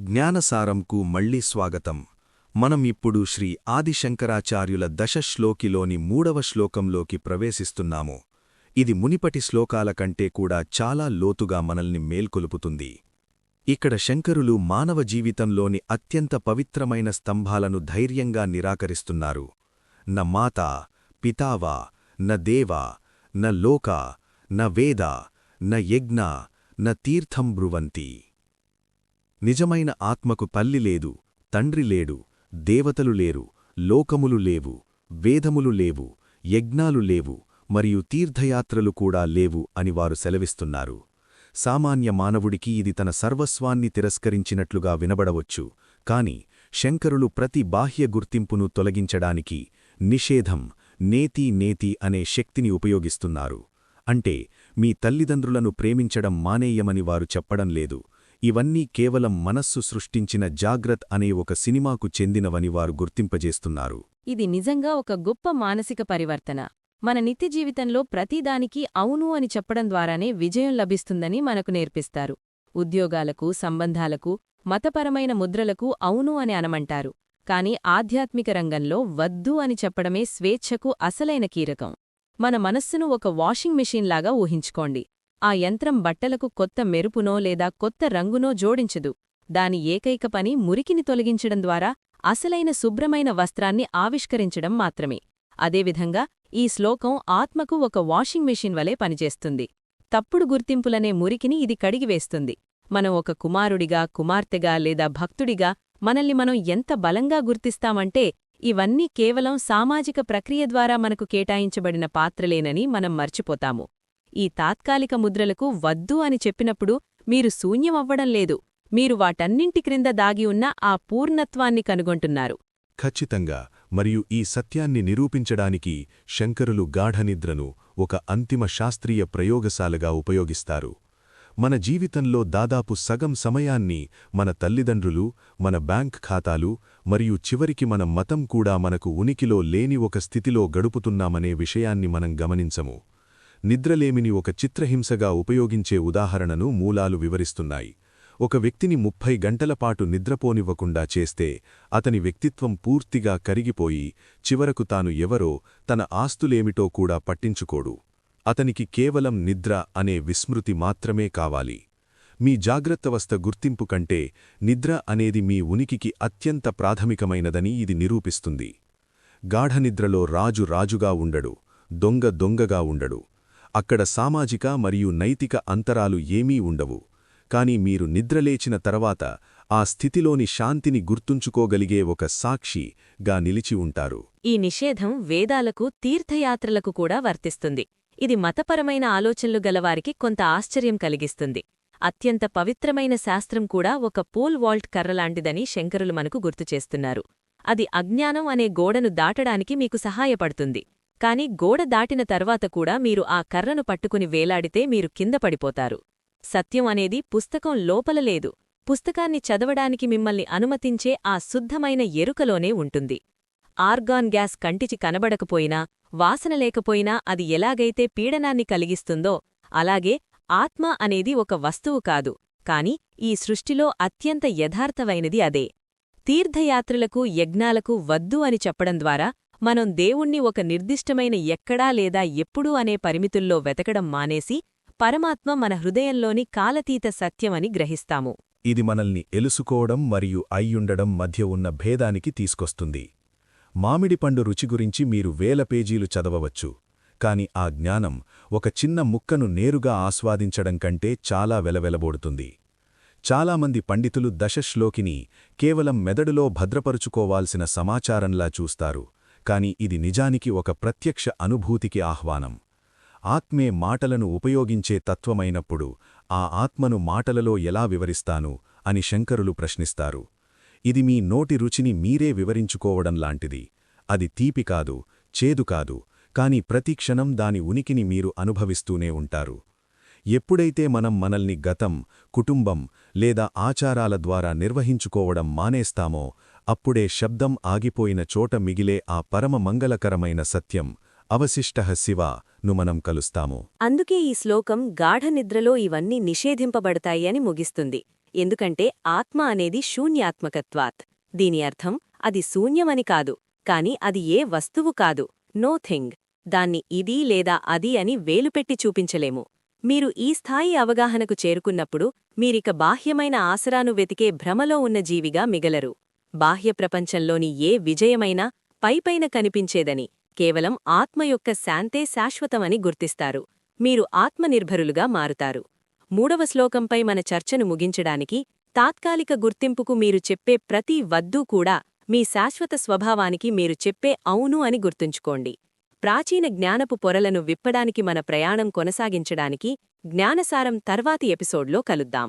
జ్ఞానసారంకు మళ్ళీ స్వాగతం. మనం ఇప్పుడు శ్రీ ఆదిశంకరాచార్యుల దశ శ్లోకిలోని మూడవ శ్లోకంలోకి ప్రవేశిస్తున్నాము. ఇది మునిపటి శ్లోకాల కంటే కూడా చాలా లోతుగా మనల్ని మేల్కొలుపుతుంది. ఇక్కడ శంకరులు మానవ జీవితంలోని అత్యంత పవిత్రమైన స్తంభాలను ధైర్యంగా నిరాకరిస్తున్నారు. న మాత పితావా న దేవా న లోక న వేద న యజ్ఞ న తీర్థం బ్రువంతి. నిజమైన ఆత్మకు పల్లి లేదు తండ్రి లేడు దేవతలు లేరు లోకములు లేవు వేదములు లేవు యజ్ఞాలు లేవు మరియు తీర్థయాత్రలు కూడా లేవు అని వారు సెలవిస్తున్నారు. సామాన్య మానవుడికి ఇది తన సర్వస్వాన్ని తిరస్కరించినట్లుగా వినబడవచ్చు కాని శంకరులు ప్రతి బాహ్య గుర్తింపును తొలగించడానికి నిషేధం నేతి నేతి అనే శక్తిని ఉపయోగిస్తున్నారు. అంటే మీ తల్లిదండ్రులను ప్రేమించడం మానేయమని వారు చెప్పడం లేదు ఇవన్నీ కేవలం మనస్సు సృష్టించిన జాగ్రత్ అనే ఒక సినిమాకు చెందినవని వారు గుర్తింపజేస్తున్నారు. ఇది నిజంగా ఒక గొప్ప మానసిక పరివర్తన. మన నిత్య జీవితంలో ప్రతిదానికి అవును అని చెప్పడం ద్వారానే విజయం లభిస్తుందని మనకు నేర్పిస్తారు. ఉద్యోగాలకు సంబంధాలకు మతపరమైన ముద్రలకు అవును అని అనమంటారు. కాని ఆధ్యాత్మిక రంగంలో వద్దు అని చెప్పడమే స్వేచ్ఛకు అసలైన కీరకం మన మనస్సును ఒక వాషింగ్ మెషీన్లాగా ఊహించుకోండి. ఆ యంత్రం బట్టలకు కొత్త మెరుపునో లేదా కొత్త రంగునో జోడించదు. దాని ఏకైక పని మురికిని తొలగించడం ద్వారా అసలైన శుభ్రమైన వస్త్రాన్ని ఆవిష్కరించడం మాత్రమే. అదేవిధంగా ఈ శ్లోకం ఆత్మకు ఒక వాషింగ్ మెషిన్ వలె పనిచేస్తుంది. తప్పుడు గుర్తింపులనే మురికిని ఇది కడిగివేస్తుంది. మనం ఒక కుమారుడిగా కుమార్తెగా లేదా భక్తుడిగా మనల్ని మనం ఎంత బలంగా గుర్తిస్తామంటే ఇవన్నీ కేవలం సామాజిక ప్రక్రియ ద్వారా మనకు కేటాయించబడిన పాత్రలేనని మనం మర్చిపోతాము. ఈ తాత్కాలిక ముద్రలకు వద్దు అని చెప్పినప్పుడు మీరు శూన్యమవ్వడం లేదు. మీరు వాటన్నింటి క్రింద దాగి ఉన్న ఆ పూర్ణత్వాన్ని కనుగొంటున్నారు. ఖచ్చితంగా మరియు ఈ సత్యాన్ని నిరూపించడానికి శంకరులు గాఢనిద్రను ఒక అంతిమ శాస్త్రీయ ప్రయోగశాలగా ఉపయోగిస్తారు. మన జీవితంలో దాదాపు సగం సమయాన్ని మన తల్లిదండ్రులు మన బ్యాంక్ ఖాతాలు మరియు చివరికి మన మతం కూడా మనకు ఉనికిలో లేని ఒక స్థితిలో గడుపుతున్నామనే విషయాన్ని మనం గమనించము. నిద్రలేమిని ఒక చిత్రహింసగా ఉపయోగించే ఉదాహరణను మూలాలు వివరిస్తున్నాయి. ఒక వ్యక్తిని ముప్పై గంటలపాటు నిద్రపోనివ్వకుండా చేస్తే అతని వ్యక్తిత్వం పూర్తిగా కరిగిపోయి చివరకు తాను ఎవరో తన ఆస్తులేమిటో కూడా పట్టించుకోడు. అతనికి కేవలం నిద్ర అనే విస్మృతి మాత్రమే కావాలి. మీ జాగ్రత్తవస్థ గుర్తింపు కంటే నిద్ర అనేది మీ ఉనికికి అత్యంత ప్రాథమికమైనదని ఇది నిరూపిస్తుంది. గాఢనిద్రలో రాజు రాజుగా ఉండడు దొంగ దొంగగా ఉండడు. అక్కడ సామాజిక మరియు నైతిక అంతరాలు ఏమీ ఉండవు. కాని మీరు నిద్రలేచిన తర్వాత ఆ స్థితిలోని శాంతిని గుర్తుంచుకోగలిగే ఒక సాక్షి గా నిలిచి ఉంటారు. ఈ నిషేధం వేదాలకు తీర్థయాత్రలకు కూడా వర్తిస్తుంది. ఇది మతపరమైన ఆలోచనలు గలవారికి కొంత ఆశ్చర్యం కలిగిస్తుంది. అత్యంత పవిత్రమైన శాస్త్రం కూడా ఒక పోల్ వాల్ట్ కర్రలాంటిదని శంకరులు మనకు గుర్తుచేస్తున్నారు అది అజ్ఞానం అనే గోడను దాటడానికి మీకు సహాయపడుతుంది. కాని గోడ దాటిన తర్వాత కూడా మీరు ఆ కర్రను పట్టుకుని వేలాడితే మీరు కింద పడిపోతారు. సత్యం అనేది పుస్తకం లోపల లేదు. పుస్తకాన్ని చదవడానికి మిమ్మల్ని అనుమతించే ఆ శుద్ధమైన ఎరుకలోనే ఉంటుంది. ఆర్గాన్ గ్యాస్ కంటిచి కనబడకపోయినా వాసన లేకపోయినా అది ఎలాగైతే పీడనాన్ని కలిగిస్తుందో అలాగే ఆత్మ అనేది ఒక వస్తువు కాదు. కాని ఈ సృష్టిలో అత్యంత యథార్థమైనది అదే. తీర్థయాత్రలకు యజ్ఞాలకు వద్దు అని చెప్పడం ద్వారా మనం దేవుణ్ణి ఒక నిర్దిష్టమైన ఎక్కడా లేదా ఎప్పుడూ అనే పరిమితుల్లో వెతకడం మానేసి పరమాత్మ మన హృదయంలోని కాలతీత సత్యమని గ్రహిస్తాము. ఇది మనల్ని ఎలుసుకోవడం మరియు అయ్యుండడం మధ్య ఉన్న భేదానికి తీసుకొస్తుంది. మామిడిపండు రుచి గురించి మీరు వేల పేజీలు చదవవచ్చు. కాని ఆ జ్ఞానం ఒక చిన్న ముక్కను నేరుగా ఆస్వాదించడం కంటే చాలా వెలవెలబోడుతుంది. చాలామంది పండితులు దశశ్లోకిని కేవలం మెదడులో భద్రపరుచుకోవాల్సిన సమాచారంలా చూస్తారు. కాని ఇది నిజానికి ఒక ప్రత్యక్ష అనుభూతికి ఆహ్వానం. ఆత్మే మాటలను ఉపయోగించే తత్వమైనప్పుడు ఆ ఆత్మను మాటలలో ఎలా వివరిస్తాను అని శంకరులు ప్రశ్నిస్తారు. ఇది మీ నోటి రుచిని మీరే వివరించుకోవడం లాంటిది. అది తీపి కాదు చేదు కాదు కాని ప్రతిక్షణం దాని ఉనికిని మీరు అనుభవిస్తూనే ఉంటారు. ఎప్పుడైతే మనం మనల్ని గతం కుటుంబం లేదా ఆచారాల ద్వారా నిర్వహించుకోవడం మానేస్తామో అప్పుడే శబ్దం ఆగిపోయిన చోట మిగిలే ఆ పరమ మంగళకరమైన సత్యం అవశిష్ట శివ ను మనం కలుస్తాము. అందుకే ఈ శ్లోకం గాఢనిద్రలో ఇవన్నీ నిషేధింపబడతాయి అని ముగిస్తుంది. ఎందుకంటే ఆత్మ అనేది శూన్యాత్మకత్వాత్. దీని అర్థం అది శూన్యమని కాదు కాని అది ఏ వస్తువు కాదు నో థింగ్. దాన్ని ఇది లేదా అది అని వేలుపెట్టి చూపించలేము. మీరు ఈ స్థాయి అవగాహనకు చేరుకున్నప్పుడు మీరిక బాహ్యమైన ఆసరాను వెతికే భ్రమలో ఉన్న జీవిగా మిగలరు. బాహ్య ప్రపంచంలోని ఏ విజయమైనా పైపైన కనిపించేదని కేవలం ఆత్మ యొక్క శాంతే శాశ్వతమని గుర్తిస్తారు. మీరు ఆత్మనిర్భరులుగా మారుతారు. మూడవ శ్లోకంపై మన చర్చను ముగించడానికి తాత్కాలిక గుర్తింపుకు మీరు చెప్పే ప్రతి వద్దూ కూడా మీ శాశ్వత స్వభావానికి మీరు చెప్పే అవును అని గుర్తుంచుకోండి. ప్రాచీన జ్ఞానపు పొరలను విప్పడానికి మన ప్రయాణం కొనసాగించడానికి జ్ఞానసారం తర్వాతి ఎపిసోడ్లో కలుద్దాం.